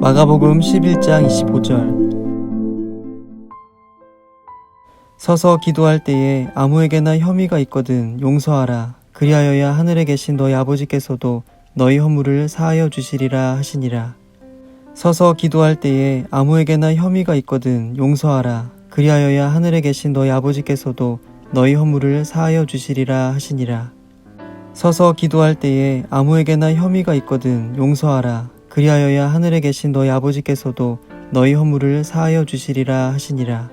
마가복음 11장 25절. 서서 기도할 때에 아무에게나 혐의가 있거든 용서하라. 그리하여야 하늘에 계신 너희 아버지께서도 너희 허물을 사하여 주시리라 하시니라. 서서 기도할 때에 아무에게나 혐의가 있거든 용서하라. 그리하여야 하늘에 계신 너희 아버지께서도 너희 허물을 사하여 주시리라 하시니라. 서서 기도할 때에 아무에게나 혐의가 있거든 용서하라 그리하여야 하늘에 계신 너희 아버지께서도 너희 허물을 사하여 주시리라 하시니라.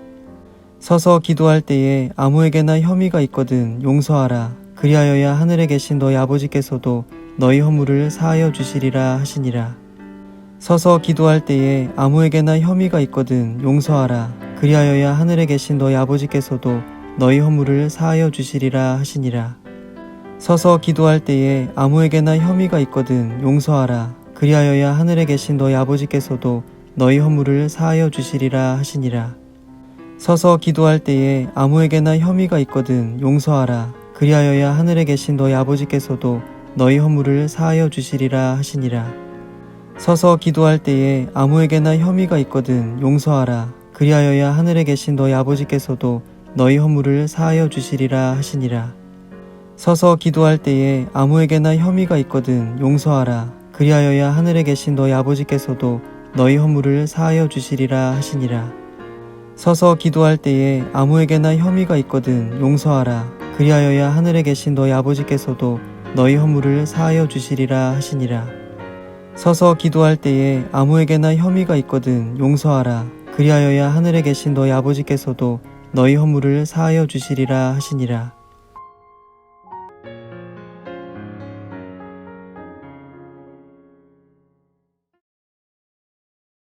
서서 기도할 때에 아무에게나 혐의가 있거든 용서하라. 그리하여야 하늘에 계신 너희 아버지께서도 너희 허물을 사하여 주시리라 하시니라. 서서 기도할 때에 아무에게나 혐의가 있거든 용서하라. 그리하여야 하늘에 계신 너희 아버지께서도 너희 허물을 사하여 주시리라 하시니라. 서서 기도할 때에 아무에게나 혐의가 있거든 용서하라 그리하여야 하늘에 계신 너희 아버지께서도 너희 허물을 사하여 주시리라 하시니라. 서서 기도할 때에 아무에게나 혐의가 있거든 용서하라. 그리하여야 하늘에 계신 너희 아버지께서도 너희 허물을 사하여 주시리라 하시니라. 서서 기도할 때에 아무에게나 혐의가 있거든 용서하라. 그리하여야 하늘에 계신 너희 아버지께서도 너희 허물을 사하여 주시리라 하시니라. 서서 기도할 때에 아무에게나 혐의가 있거든 용서하라 그리하여야 하늘에 계신 너희 아버지께서도 너희 허물을 사하여 주시리라 하시니라. 서서 기도할 때에 아무에게나 혐의가 있거든 용서하라. 그리하여야 하늘에 계신 너희 아버지께서도 너희 허물을 사하여 주시리라 하시니라. 서서 기도할 때에 아무에게나 혐의가 있거든 용서하라. 그리하여야 하늘에 계신 너희 아버지께서도 너희 허물을 사하여 주시리라 하시니라